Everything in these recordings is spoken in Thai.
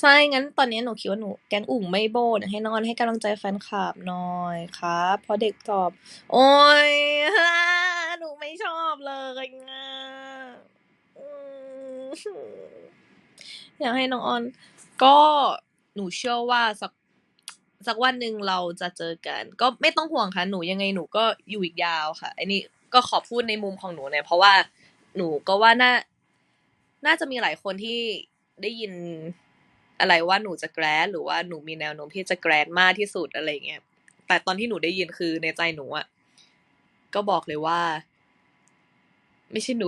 ใช่ งั้นตอนนี้หนูคิดว่าหนูแก๊งอุ่งไม่โบนให้นอนให้กำลังใจแฟนคลับหน่อยครับเพราะเด็กตอบ โอ๊ยหนูไม่ชอบเลยอะอืมอยากให้น้องออน ก็หนูเชื่อว่าสักสักวันหนึ่งเราจะเจอกัน ก็ไม่ต้องห่วงค่ะ หนูยังไงหนูก็อยู่อีกยาวค่ะอันนี้ก็ขอพูดในมุมของหนูเนี่ยเพราะว่าหนูก็ว่าน่า น่าจะมีหลายคนที่ ได้ยินอะไรว่าหนูจะแกรดหรือว่าหนูมีแนวโน้มที่จะแกรดมากที่สุดอะไรเงี้ย แต่ตอนที่หนูได้ยินคือในใจหนูอะก็บอกเลยว่า ไม่ใช่หนู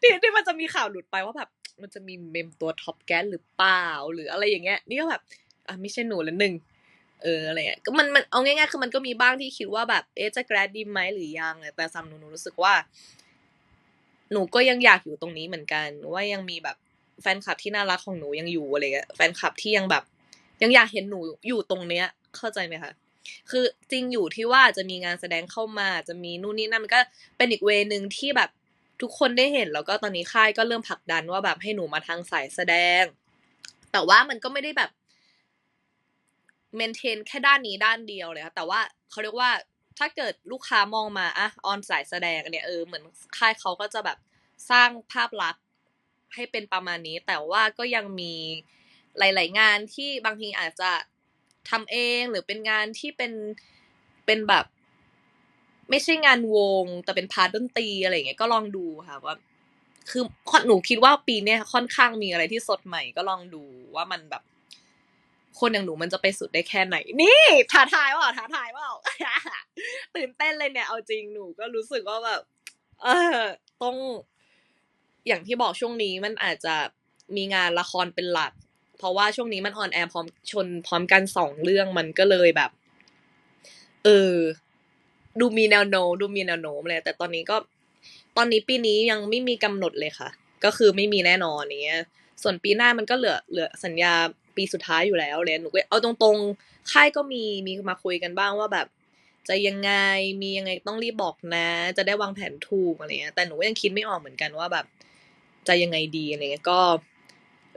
ที่ที่มันจะมีข่าวหลุดไปว่าแบบ มันจะมีเมมตัวท็อปแก๊สหรือเปล่าหรืออะไรอย่างเงี้ย นี่ก็แบบอะไม่ใช่หนูละหนึ่งเอออะไรเงี้ยก็มันมันเอาง่ายๆคือมันก็มีบ้างที่คิดว่าแบบเอ๊ะจะแกรดดีไหมหรือยังแต่สำหรับหนูหนูรู้สึกว่า หนูก็ยังอยากอยู่ตรงนี้เหมือนกัน ว่ายังมีแบบ แฟนคลับที่น่ารักของหนูยังอยู่อะไรเงี้ยแฟนคลับที่ยังแบบ ยังอยากเห็นหนูอยู่ตรงเนี้ย เข้าใจไหมคะคือจริงอยู่ที่ว่าจะมีงานแสดงเข้ามาจะมีนู่นนี่นั่นมันก็เป็นอีกเวนึงที่แบบทุกคนได้เห็นแล้วก็ตอนนี้ค่ายก็เริ่มผลักดันว่าแบบให้หนูมาทางสายแสดง แต่ว่ามันก็ไม่ได้แบบเมนเทนแค่ด้านนี้ด้านเดียวเลยค่ะแต่ว่าเขาเรียกว่าถ้าเกิดลูกค้ามองมาอะออนสายแสดงเนี่ยเออเหมือนค่ายเขาก็จะแบบสร้างภาพลักษณ์ ให้เป็นประมาณนี้ แต่ว่าก็ยังมีหลาย ๆ งานที่บางทีอาจจะทำเองหรือเป็นงานที่เป็นเป็นแบบ ไม่ใช่งานวง แต่เป็นพาร์ทดนตรีอะไรอย่างเงี้ยก็ลองดูค่ะว่า คือหนูคิดว่าปีเนี้ยค่อนข้างมีอะไรที่สดใหม่ก็ลองดูว่ามันแบบ คนอย่างหนูมันจะไปสุดได้แค่ไหน นี่ท้าทายเปล่าท้าทายเปล่าตื่นเต้นเลยเนี่ยเอาจริงหนูก็รู้สึกว่าแบบเออต้อง อย่างที่บอกช่วงนี้มันอาจจะมีงานละครเป็นหลัก เพราะว่าช่วงนี้มันออนแอร์พร้อมชนพร้อมกันสองเรื่องมันก็เลยแบบ เออ ดูมีแนวโน้มดูมีแนวโน้มเลยแต่ตอนนี้ก็ ตอนนี้ปีนี้ยังไม่มีกำหนดเลยค่ะ ก็คือไม่มีแน่นอนเนี้ย ส่วนปีหน้ามันก็เหลือเหลือสัญญาปีสุดท้ายอยู่แล้วเลยหนูก็เอาตรงๆค่ายก็มีมีมาคุยกันบ้างว่าแบบ จะยังไงมียังไงต้องรีบบอกนะ จะได้วางแผนถูกอะไรเงี้ยแต่หนูก็ยังคิดไม่ออกเหมือนกันว่าแบบ จะยังไงดีอะไรเงี้ยก็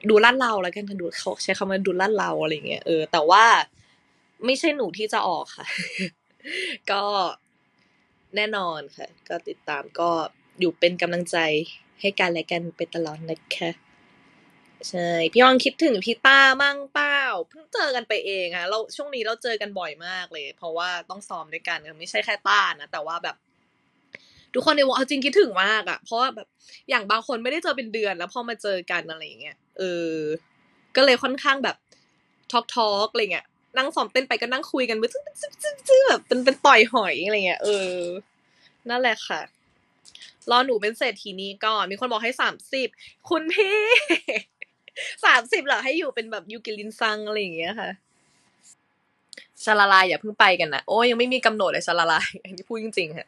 ดูลาดเราแล้วกันดูเขาใช้คำว่าดูลาดเราอะไรเงี้ยเออแต่ว่าไม่ใช่หนูที่จะออกค่ะ ก็แน่นอนค่ะ ก็ติดตามก็อยู่เป็นกำลังใจให้กันและกันไปตลอดนะคะใช่พี่ออนคิดถึงพี่ต้ามั่งเปล่าเพิ่งเจอกันไปเองค่ะเราช่วงนี้เราเจอกันบ่อยมากเลย เพราะว่าต้องซ้อมด้วยกันไม่ใช่แค่ต้านะแต่ว่าแบบ ทุกคนในวงเอาจริงคิดถึงมากอะเพราะว่าแบบอย่างบางคนไม่ได้เจอเป็นเดือนแล้วพอมาเจอกันอะไรอย่างเงี้ยเออ ก็เลยค่อนข้างแบบทอกทอกอะไรเงี้ยนั่งซ้อมเต้นไปก็นั่งคุยกันแบบแบบเป็นเป็นต่อยหอยอะไรเงี้ยเออ นั่นแหละค่ะรอหนูเป็นเศรษฐีนี้ก่อน มีคนบอกให้สามสิบคุณพี่สามสิบเหรอให้อยู่เป็นแบบยูกิลินซังอะไรอย่างเงี้ยค่ะชาลาลายอย่าเพิ่งไปกันนะโอ้ยังไม่มีกำหนดเลยชาลาลายอันนี้พูดจริงๆค่ะ